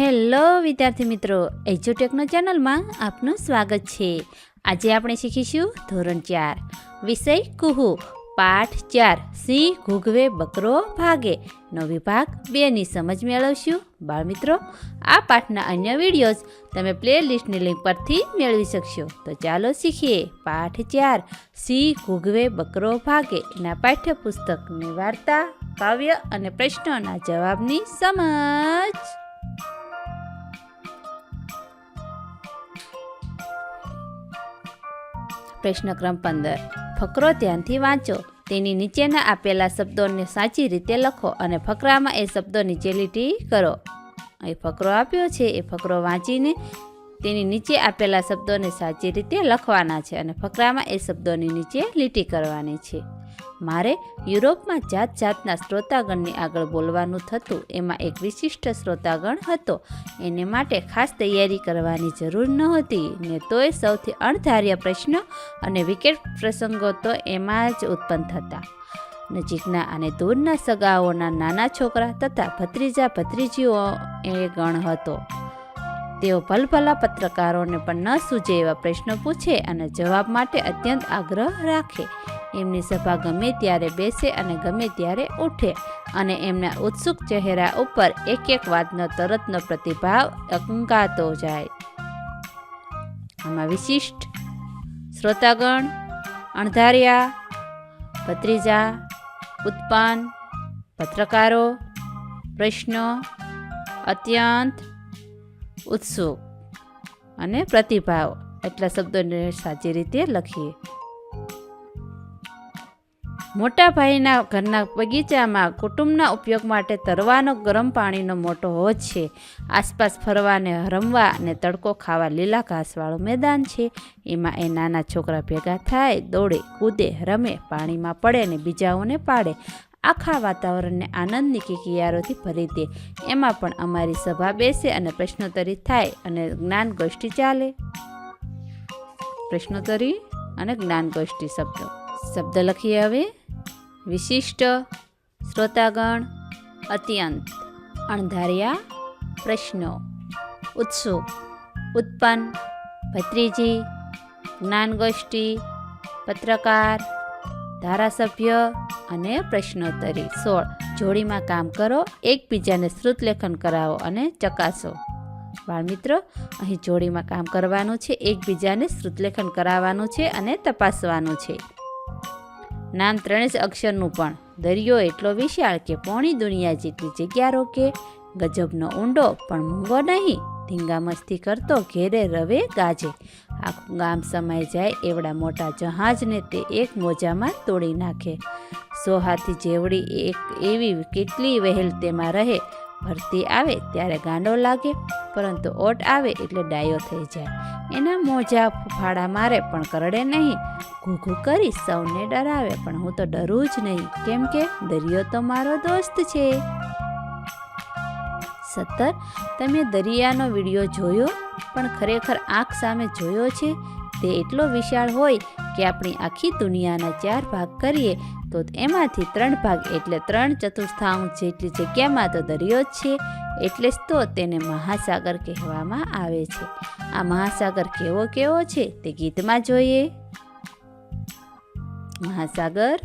Hello વિદ્યાર્થી મિત્રો એજ્યુટેકનો ચેનલમાં આપનું સ્વાગત છે. આજે આપણે શીખીશું ધોરણ ચાર. વિષય કુહુ. પાઠ ચાર. સિંહ ઘૂઘવે બકરો ભાગે. નો વિભાગ બેની સમજ મેળવશું. બાળમિત્રો, આ પાઠના અન્ય વિડીયોઝ તમે પ્લેલિસ્ટની લિંક પરથી મેળવી શકશો. તો ચાલો શીખીએ. પાઠ ચાર. સિંહ ઘૂઘવે બકરો ભાગે. ના પાઠ્યપુસ્તકની વાર્તા, કાવ્ય અને પ્રશ્નોના જવાબની સમજ. પ્રશ્ન ક્રમ પંદર. ફકરો ધ્યાનથી વાંચો. તેની નીચેના આપેલા શબ્દોને સાચી રીતે લખો અને ફકરામાં એ શબ્દો નીચે લીટી કરો. એ ફકરો આપ્યો છે. એ ફકરો વાંચીને તેની નીચે આપેલા શબ્દોને સાચી રીતે લખવાના છે અને ફકરામાં એ શબ્દોની નીચે લીટી કરવાની છે. મારે યુરોપમાં જાત જાતના શ્રોતાગણની આગળ બોલવાનું થતું. એમાં એક વિશિષ્ટ શ્રોતાગણ હતો. એને માટે ખાસ તૈયારી કરવાની જરૂર નહોતી. ને તોય સૌથી અણધાર્ય પ્રશ્ન અને વિકેટ પ્રસંગો તો એમાં જ ઉત્પન્ન થતા. નજીકના અને દૂરના સગાઓના નાના છોકરા તથા ભત્રીજા ભત્રીજીઓ એ ગણ હતો. તેઓ ભલભલા પત્રકારોને પણ ન સૂજે એવા પ્રશ્નો પૂછે અને જવાબ માટે અત્યંત આગ્રહ રાખે. એમની સભા ગમે ત્યારે બેસે અને ગમે ત્યારે ઉઠે અને એમના ઉત્સુક ચહેરા ઉપર એક એક વાતનો તરતનો પ્રતિભાવ અંકાતો જાય. આમાં વિશિષ્ટ શ્રોતાગણ, અણધાર્યા, ભત્રીજા, ઉત્પાન, પત્રકારો, પ્રશ્નો, અત્યંત ઉત્સુક અને પ્રતિભાવ એટલા શબ્દોને સાચી રીતે લખીએ. મોટા ભાઈના ઘરના બગીચામાં કુટુંબના ઉપયોગ માટે તરવાનો ગરમ પાણીનો મોટો હોજ છે. આસપાસ ફરવાને રમવા અને તડકો ખાવા લીલા ઘાસવાળું મેદાન છે. એમાં એ નાના છોકરા ભેગા થાય, દોડે, કૂદે, રમે, પાણીમાં પડે ને બીજાઓને પાડે. આખા વાતાવરણને આનંદની કિકિયારોથી ભરી દે. એમાં પણ અમારી સભા બેસે અને પ્રશ્નોત્તરી થાય અને જ્ઞાન ગોષ્ઠી ચાલે. પ્રશ્નોત્તરી અને જ્ઞાન ગોષ્ઠી શબ્દો. શબ્દ લખીએ હવે. વિશિષ્ટ, શ્રોતાગણ, અત્યંત, અણધાર્યા, પ્રશ્નો, ઉત્સુક, ઉત્પન્ન, ભત્રીજી, જ્ઞાનગોષ્ઠી, પત્રકાર ધારાસભ્ય અને પ્રશ્નોત્તરી સોળ. જોડીમાં કામ કરો, એકબીજાને શ્રુતલેખન કરાવો અને ચકાસો. બાળમિત્રો, અહીં જોડીમાં કામ કરવાનું છે, એકબીજાને શ્રુતલેખન કરાવવાનું છે અને તપાસવાનું છે. નામ ત્રણેય અક્ષરનું પણ. દરિયો એટલો વિશાળ કે પોણી દુનિયા જેટલી જગ્યા રોકે, ગજબનો ઊંડો પણ મૂંગો નહીં. ધીંગા મસ્તી કરતો ઘેરે રવે ગાજે. આખું ગામ સમાઈ જાય એવડા મોટા જહાજને તે એક મોજામાં તોડી નાખે. સો હાથી જેવડી એક એવી કેટલી વહેલ તેમાં રહે. ભરતી આવે ત્યારે ગાંડો લાગે, પરંતુ ઓટ આવે એટલે ડાયો થઈ જાય. એના મોજા ફાડા મારે પણ કરડે નહીં. ઘૂઘું કરી સૌને ડરાવે, પણ હું તો ડરું જ નહીં. કેમ કે દરિયો તો મારો દોસ્ત છે. સત્તર તમે દરિયાનો વીડિયો જોયો? પણ ખરેખર આંખ સામે જોયો છે? તે એટલો વિશાળ હોય કે આપણી આખી દુનિયાના ચાર ભાગ કરીએ, તો એમાંથી ત્રણ ભાગ એટલે ત્રણ ચતુર્થાંશ જેટલી જગ્યામાં તો દરિયો જ છે, એટલે જ તો તેને મહાસાગર કહેવામાં આવે છે. આ મહાસાગર કેવો કેવો છે તે ગીતમાં જોઈએ. મહાસાગર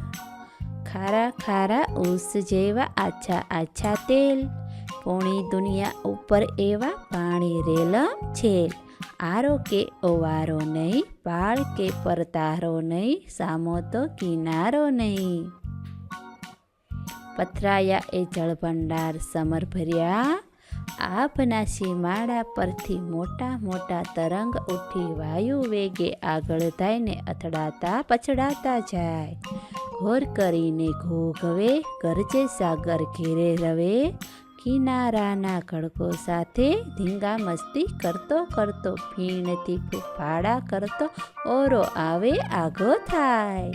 ખારા ખારા ઉસ જેવા આછા આછા તેલ પોણી દુનિયા ઉપર એવા પાણી રેલમ છે. આરો કે ઓવારો નહીં પાળ કે પરતારો નહીં, સામો તો કિનારો નહીં. પથરાયા એ જળભંડાર સમર ભર્યા આભના સીમાડા પરથી મોટા મોટા તરંગ ઉઠી વાયુ વેગે આગળ થઈને અથડાતા પછડાતા જાય. ઘોર કરીને ઘોઘવે ગરજે સાગર ઘેરે રવે. કિનારાના ખડકો સાથે ધીંગા મસ્તી કરતો કરતો ફીણથી ફૂફાડા કરતો, ઓરો આવે આગો થાય.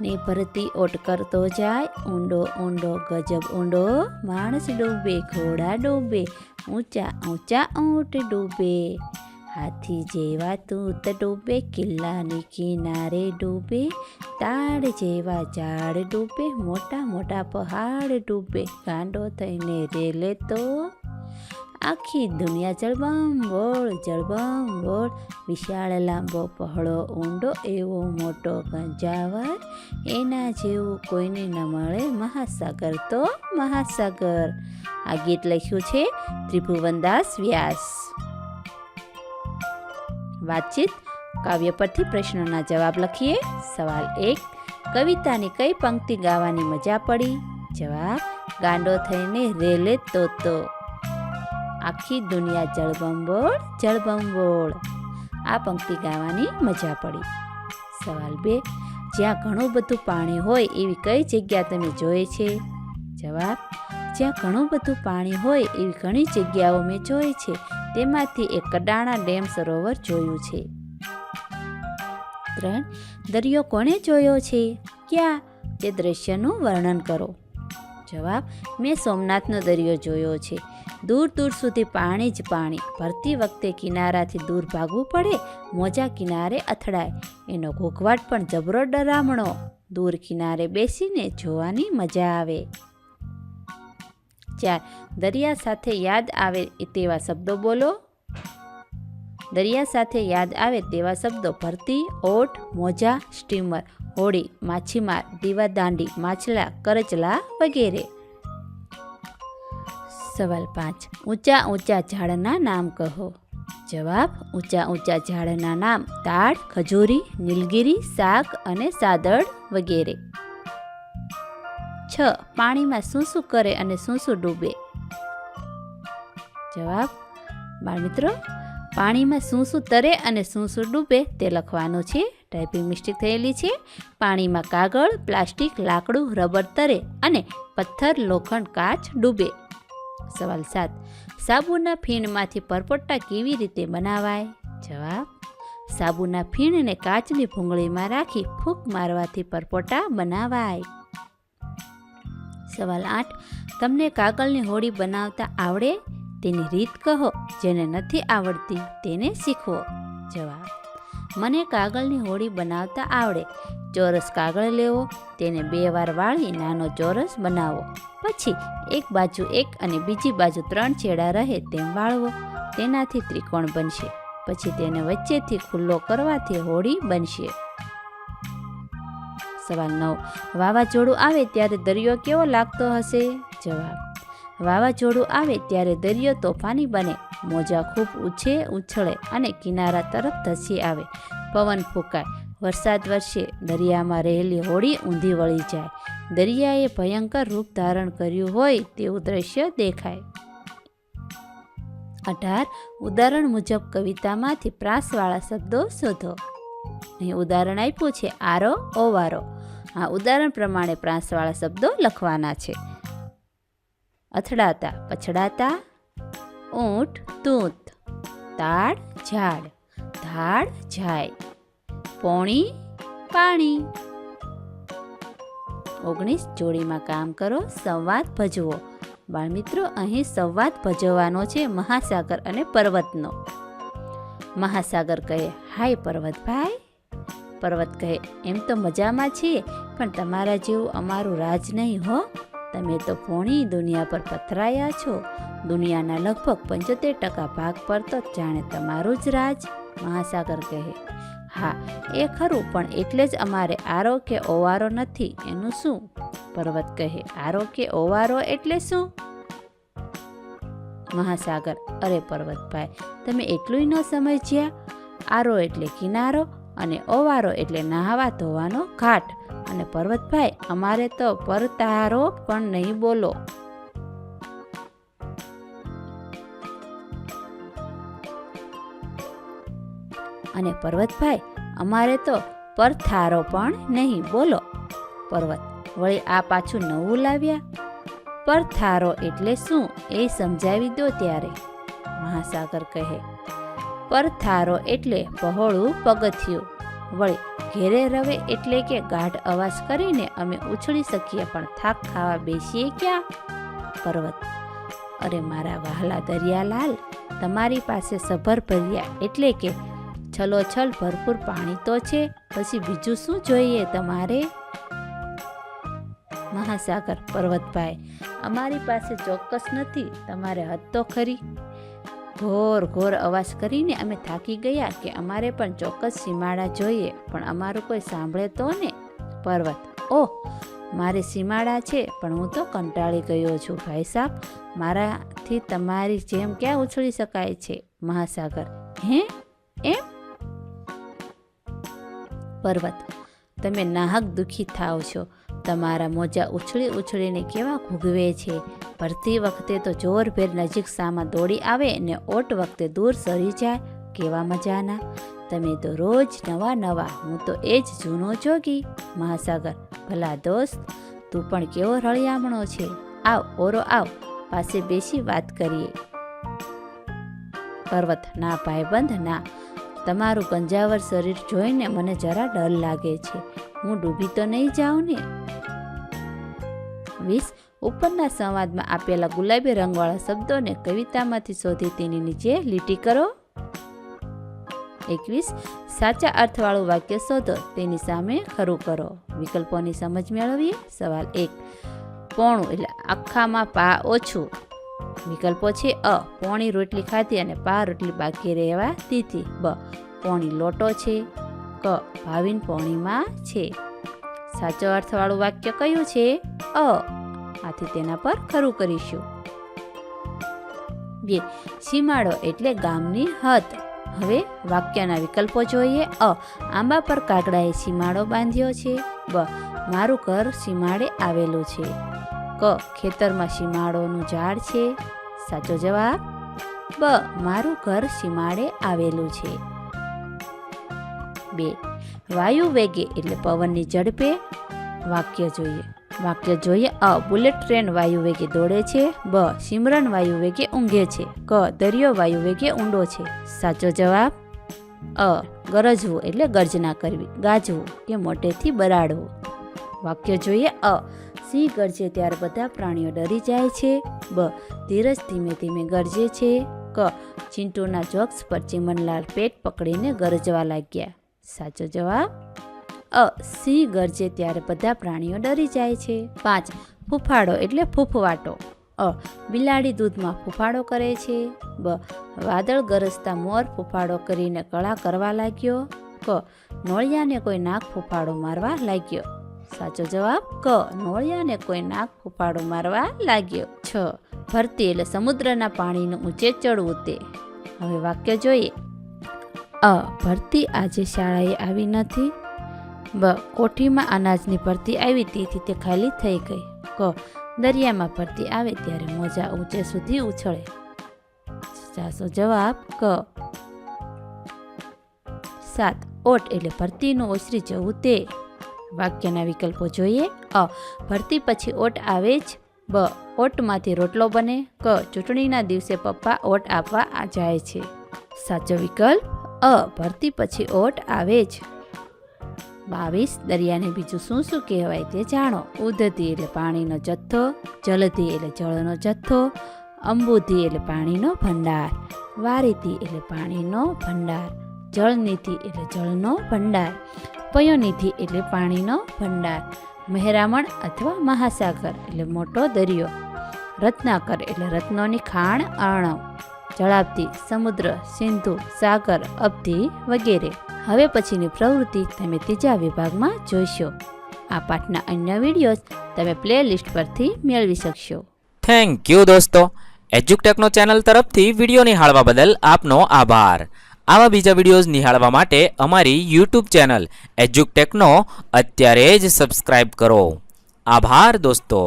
ને ભરતી ઓટ કરતો જાય, ઊંડો ઊંડો, ગજબ ઊંડો, માણસ ડૂબે, ઘોડા ડૂબે, ઊંચા ઊંચા ઊંટ ડૂબે. હાથી જેવા તૂત ડૂબે, કિલ્લાની કિનારે ડૂબે, તાડ જેવા ઝાડ ડૂબે, મોટા મોટા પહાડ ડૂબે, ગાંડો થઈને રેલે તો આખી દુનિયા જળબંબોળ જળબંબોળ વિશાળ લાંબો પહોળો ઊંડો એવો મોટો ગંજાવર, એના જેવું કોઈને ન મળે મહાસાગર તો મહાસાગર. આ ગીત લખ્યું છે ત્રિભુવનદાસ વ્યાસ. વાતચીત, કાવ્ય પરથી પ્રશ્નોના જવાબ લખીએ. સવાલ એક, કવિતાની કઈ પંક્તિ ગાવાની મજા પડી? જવાબ, ગાંડો થઈને રેલે તો તો. આખી દુનિયા જળબંબોળ જળબંબોળ. આ પંક્તિ ગાવાની મજા પડી. સવાલ બે, જ્યાં ઘણું બધું પાણી હોય એવી કઈ જગ્યા તમે જોઈ છે? જવાબ જ્યાં ઘણું બધું પાણી હોય એવી ઘણી જગ્યાઓ મેં જોઈ છે. તેમાંથી એક કડાણા ડેમ સરોવર જોયું છે. ત્રણ, દરિયો કોણે જોયો છે? ક્યાં? તે દ્રશ્યનું વર્ણન કરો. જવાબ, મેં સોમનાથનો દરિયો જોયો છે. દૂર દૂર સુધી પાણી જ પાણી. ભરતી વખતે કિનારાથી દૂર ભાગવું પડે, મોજા કિનારે અથડાય. એનો ઘોઘવાટ પણ જબરો ડરામણો. દૂર કિનારે બેસીને જોવાની મજા આવે. ચાર. દરિયા સાથે યાદ આવે તેવા શબ્દો બોલો. દરિયા સાથે યાદ આવે તેવા શબ્દો ભરતી ઓટ મોજા, સ્ટીમર, હોડી, માછીમાર દીવાદાંડી માછલા, કરચલા વગેરે. સવાલ પાંચ. ઊંચા ઊંચા ઝાડના નામ કહો. જવાબ, ઊંચા ઊંચા ઝાડના નામ તાડ, ખજૂરી, નીલગીરી, શાક અને સાદળ વગેરે. છ, પાણીમાં શું શું કરે અને શું શું ડૂબે. જવાબ, બાળમિત્રો, પાણીમાં શું શું તરે અને શું શું ડૂબે તે લખવાનું છે. ટાઈપિંગ મિસ્ટેક થયેલી છે. પાણીમાં કાગળ, પ્લાસ્ટિક, લાકડું, રબર તરે અને પથ્થર, લોખંડ, કાચ ડૂબે. સવાલ સાત, સાબુના ફીણમાંથી પરપોટા કેવી રીતે બનાવાય? જવાબ, સાબુના ફીણને કાચની ભૂંગળીમાં રાખી ફૂંક મારવાથી પરપોટા બનાવાય. સવાલ આઠ, તમને કાગળની હોડી બનાવતા આવડે? તેની રીત કહો, જેને નથી આવડતી તેને શીખવો. જવાબ, મને કાગળની હોડી બનાવતા આવડે. ચોરસ કાગળ લેવો, તેને બે વાર વાળી નાનો ચોરસ બનાવો. પછી એક બાજુ એક અને બીજી બાજુ ત્રણ છેડા રહે તેમ વાળવો. તેનાથી ત્રિકોણ બનશે. પછી તેને વચ્ચેથી ખુલ્લો કરવાથી હોડી બનશે. સવાલ નવ વાવાઝોડું આવે ત્યારે દરિયો કેવો લાગતો હશે? જવાબ. વાવાઝોડું આવે ત્યારે દરિયો તોફાની બને. મોજા ખૂબ ઊંચે ઉછળે અને કિનારા તરફ ધસી આવે. પવન ફૂંકાય. વરસાદ વરસે. દરિયામાં રહેલી હોડી ઊંધી વળી જાય. દરિયાએ ભયંકર રૂપ ધારણ કર્યું હોય તેવું દ્રશ્ય દેખાય. અઢાર. ઉદાહરણ મુજબ કવિતામાંથી પ્રાસવાળા શબ્દો શોધો. અહીં ઉદાહરણ આપ્યું છે. આરો, ઓવારો. આ ઉદાહરણ પ્રમાણે પ્રાંસવાળા શબ્દો લખવાના છે. અથડાતા, પછડાતા, ઊંટ, તૂત તાડ ઝાડ, ધાડ જાય પોણી, પાણી. ઓગણીસ જોડીમાં કામ કરો, સંવાદ ભજવો. બાળમિત્રો, અહીં સંવાદ ભજવવાનો છે મહાસાગર અને પર્વતનો. મહાસાગર કહે, હાય પર્વતભાઈ. પર્વત કહે, એમ તો મજામાં છીએ, પણ તમારા જેવું અમારું રાજ નહીં હો. તમે તો પોણી દુનિયા પર પથરાયા છો. દુનિયાના લગભગ પંચોતેર ટકા ભાગ પર તો જાણે તમારું જ રાજ, મહાસાગર કહે. હા, એ ખરું, પણ એટલે જ અમારે આરો કે ઓવારો નથી, એનું શું? પર્વત કહે. આરો કે ઓવારો એટલે શું? મહાસાગર, અરે પર્વતભાઈ, તમે એટલું ન સમજ્યા. આરો એટલે કિનારો અને ઓવારો એટલે નહાવા ધોવાનો ઘાટ. અને પર્વતભાઈ, અમારે તો પરતારો પણ નહીં બોલો. અને પર્વતભાઈ, અમારે તો પરથારો પણ નહીં બોલો. પર્વત, વળી આ પાછું નવું લાવ્યા? પરથારો એટલે શું એ સમજાવી દો ત્યારે. મહાસાગર કહે પરથારો એટલે પહોળું પગથિયું. વળી ઘેરે રવે એટલે કે ગાઢ અવાજ કરીને અમે ઉછળી શકીએ, પણ થાક ખાવા બેસીએ ક્યાં? પર્વત. અરે મારા વહાલા દરિયાલાલ, તમારી પાસે સભર ભર્યા એટલે કે છલોછલ ભરપૂર પાણી તો છે, પછી બીજું શું જોઈએ તમારે? મહાસાગર પર્વતભાઈ, અમારી પાસે ચોક્કસ નથી, તમારે હદ તો ખરી. ઘોર ઘોર અવાજ કરીને અમે થાકી ગયા કે અમારે પણ ચોક્કસ સીમાડા જોઈએ, પણ અમારું કોઈ સાંભળે તો ને? પર્વત. ઓહ, મારે સીમાડા છે, પણ હું તો કંટાળી ગયો છું ભાઈ સાહેબ મારાથી તમારી જેમ ક્યાં ઉછળી શકાય છે, મહાસાગર? હે? એમ? પર્વત. તમે નાહક દુઃખી થાવ છો. તમારા મોજા ઉછળી ઉછળીને કેવા ઘૂગવે છે? ભરતી વખતે તો જોરભેર નજીક સામા દોડી આવે ને ઓટ વખતે દૂર સરી જાય. કેવા મજાના? તમે તો રોજ નવા નવા, હું તો એ જ જૂનો જોગી. મહાસાગર, ભલા દોસ્ત, તું પણ કેવો રળિયામણો છે? આવ, ઓરો આવ, પાસે બેસી વાત કરીએ. પર્વત, ના, ભાઈબંધ, ના, તમારું ગંજાવર શરીર જોઈને મને જરા ડર લાગે છે. હું ડૂબી તો નહીં જાઉં ને? વીસ ઉપરના સંવાદમાં આપેલા ગુલાબી રંગવાળા શબ્દોને કવિતામાંથી શોધી તેની નીચે લીટી કરો. એકવીસ, સાચા અર્થવાળું વાક્ય શોધો, તેની સામે ખરું કરો. વિકલ્પોની સમજ મેળવીએ, સવાલ એક. પોણું, એટલે આખામાં પા ઓછું. વિકલ્પો છે અ, પોણી રોટલી ખાધી અને પા રોટલી બાકી રહેવા દીધી. બ, પોણી લોટો છે. ક, ભાવિન પોણીમાં છે. સાચો અર્થવાળું વાક્ય કયું છે? અ. આથી તેના પર ખરું કરીશું. બે સીમાડો એટલે ગામની હદ. હવે વાક્યના વિકલ્પો જોઈએ. અ. આંબા પર કાગડાએ સીમાડો બાંધ્યો છે. બ. મારું ઘર સીમાડે આવેલું છે. ક. ખેતરમાં સીમાડોનું ઝાડ છે. સાચો જવાબ? બ. મારું ઘર સીમાડે આવેલું છે. બે. વાયુ વેગે એટલે પવનની ઝડપે. વાક્ય જોઈએ. વાક્ય જોઈએ. અ, બુલેટ ટ્રેન વાયુ વેગે દોડે છે. બ, સિમરન વાયુ વેગે ઊંઘે છે. ક, દરિયો વાયુ વેગે ઊંડો છે. સાચો જવાબ? અ, ગરજવું એટલે ગર્જના કરવી. ગાજવું કે મોટેથી બરાડવું. વાક્ય જોઈએ. અ, સિંહ ગરજે ત્યારે બધા પ્રાણીઓ ડરી જાય છે. બ, ધીરજ ધીમે ધીમે ગરજે છે. ક, ચિંટુના જોક્સ પર ચીમનલાલ પેટ પકડીને ગરજવા લાગ્યા. સાચો જવાબ? અ સિંહ ગરજે ત્યારે બધા પ્રાણીઓ ડરી જાય છે. પાંચ, ફૂફાડો એટલે ફૂફવાટો. અ, બિલાડી દૂધમાં ફૂફાડો કરે છે. બ, વાદળ ગરજતા મોર ફૂફાડો કરીને કળા કરવા લાગ્યો. ક, નોળિયાને કોઈ નાક ફૂફાડો મારવા લાગ્યો. સાચો જવાબ, ક, નોળિયાને કોઈ નાક ફૂફાડો મારવા લાગ્યો. છ, ભરતી એટલે સમુદ્રના પાણીનું ઊંચે ચડવું તે. હવે વાક્ય જોઈએ. અ, ભરતી આજે શાળાએ આવી નથી. બ, કોઠીમાં અનાજની ભરતી આવી તેથી તે ખાલી થઈ ગઈ. ક, દરિયામાં ભરતી આવે ત્યારે મોજા ઊંચે સુધી ઉછળે. સાચો જવાબ ક. સાત, ઓટ એટલે ભરતીનું ઓસરી જવું તે. વાક્યના વિકલ્પો જોઈએ. અ, ભરતી પછી ઓટ આવે જ. બ, ઓટમાંથી રોટલો બને. ક, ચૂંટણીના દિવસે પપ્પા ઓટ આપવા જાય છે. સાચો વિકલ્પ, અ, ભરતી પછી ઓટ આવે જ. બાવીસ, દરિયાને બીજું શું શું કહેવાય તે જાણો. ઉદતી એટલે પાણીનો જથ્થો જલધી એટલે જળનો જથ્થો, અંબુધી એટલે પાણીનો ભંડાર, વારીતી એટલે પાણીનો ભંડાર જળનિધિ એટલે જળનો ભંડાર પયોનિધિ એટલે પાણીનો ભંડાર, મહેરામણ અથવા મહાસાગર એટલે મોટો દરિયો, રત્નાકર એટલે રત્નોની ખાણ અર્ણવ જળાબ્દી સમુદ્ર, સિંધુ, સાગર અબ્ધિ વગેરે. હવે પછીની પ્રવૃત્તિ તમે ત્રીજા વિભાગમાં જોઈશો. આ પાઠના અન્ય વિડીયોઝ તમે પ્લેલિસ્ટ પરથી મેળવી શકશો. થેન્ક યુ દોસ્તો. એજ્યુકટેકનો ચેનલ તરફથી વીડિયો નિહાળવા બદલ આપનો આભાર. આવા બીજા વિડીયોઝ નિહાળવા માટે અમારી યુટ્યુબ ચેનલ એજ્યુકટેકનો અત્યારે જ સબસ્ક્રાઇબ કરો. આભાર દોસ્તો.